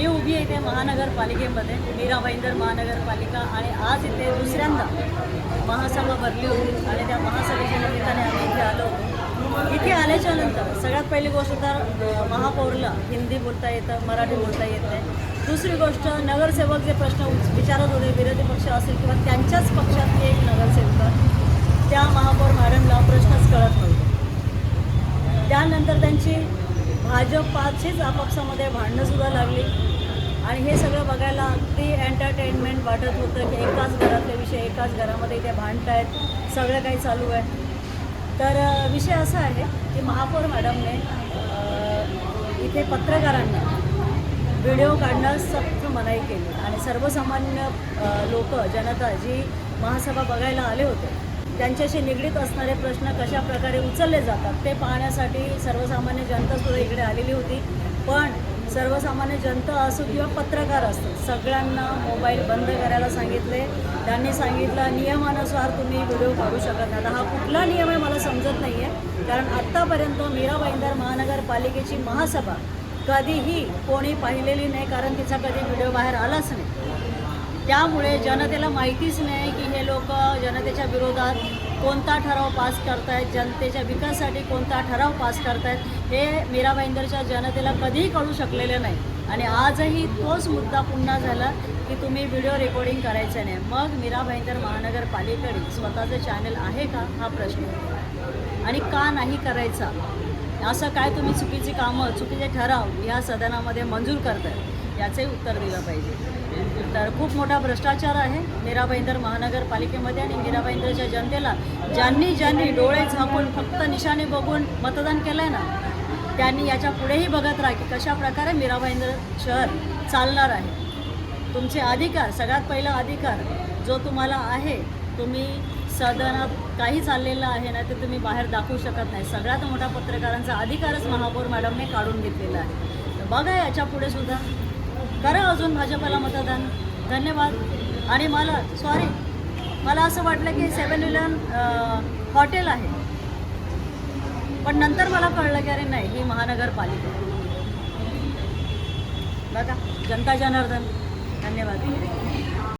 मी उभी आहे इथे महानगरपालिकेमध्ये मीरा भाईंदर महानगरपालिका आणि आज इथे दुसऱ्यांदा महासभा भरली होती आणि त्या महासभेच्या निमित्ताने आम्ही इथे आलो इथे आल्याच्यानंतर सगळ्यात पहिली गोष्ट तर महापौरला हिंदी बोलता येतं मराठी बोलता येत नाही. दुसरी गोष्ट नगरसेवक जे प्रश्न विचारत होते विरोधी पक्ष असेल किंवा त्यांच्याच पक्षातले एक नगरसेवक त्या महापौर मॅडमला प्रश्नच कळत नव्हते. त्यानंतर त्यांची भाजपाचीच आपापसामध्ये भांडणंसुद्धा लागली. आणि हे सगळं बघायला अगदी एंटरटेनमेंट वाटत होतं की एकाच घरातले विषय एकाच घरामध्ये इथे भांडत आहेत सगळं काही चालू आहे. तर विषय असा आहे की महापौर मॅडमने इथे पत्रकारांना व्हिडिओ काढण्यास सक्त मनाई केली. आणि सर्वसामान्य लोक जनता जी महासभा बघायला आले होते त्यांच्याशी निगडीत असणारे प्रश्न कशा प्रकारे उचलले जातात ते पाहण्यासाठी सर्वसामान्य जनतासुद्धा इकडे आलेली होती. पण सर्वसामान्य जनता असो किंवा पत्रकार असतो सगळ्यांना मोबाईल बंद करायला सांगितले. त्यांनी सांगितलं नियमानुसार तुम्ही व्हिडिओ काढू शकत नाही. हा कुठला नियम आहे मला समजत नाही आहे कारण आत्तापर्यंत मीरा भाईंदर महानगरपालिकेची महासभा कधीही कोणी पाहिलेली नाही कारण तिचा कधी व्हिडिओ बाहेर आलाच नाही. त्यामुळे जनतेला माहितीच नाही की हे लोक जनतेच्या विरोधात कोणता ठराव पास करतायत? जनतेच्या विकासासाठी कोणता ठराव पास करतायत? हे मीरा भाईंदरच्या जनतेला कधीही कळू शकलेलं नाही. आणि आजही तोच मुद्दा पुन्हा झाला की तुम्ही व्हिडिओ रेकॉर्डिंग करायचं नाही. मग मीरा भाईंदर महानगरपालिकेकडे स्वतःचं चॅनल आहे का? हा प्रश्न आणि का नाही करायचा? असं काय तुम्ही चुकीची कामं चुकीचे ठराव या सदनामध्ये मंजूर करताय? याचंही उत्तर दिलं पाहिजे. तर खूप मोठा भ्रष्टाचार आहे मीरा भाईंदर महानगरपालिकेमध्ये आणि मीरा भाईंदरच्या जनतेला ज्यांनी ज्यांनी डोळे झाकून फक्त निशाणे बघून मतदान केलं आहे ना त्यांनी याच्या पुढेही बघत राहा की कशा प्रकारे मीरा भाईंदर शहर चालणार आहे. तुमचे अधिकार सगळ्यात पहिला अधिकार जो तुम्हाला आहे तुम्ही सदनात काही चाललेलं आहे ना ते तुम्ही बाहेर दाखवू शकत नाही. सगळ्यात मोठा पत्रकारांचा अधिकारच महापौर मॅडमने काढून घेतलेला आहे. तर बघा याच्यापुढे सुद्धा. करा अजून भाजपला मतदान. धन्यवाद. आणि मला सॉरी मला असं वाटलं की सेवन इलेवन हॉटेल आहे. पण नंतर मला कळलं की अरे नाही ही महानगरपालिका. बघा जनता जनार्दन. धन्यवाद.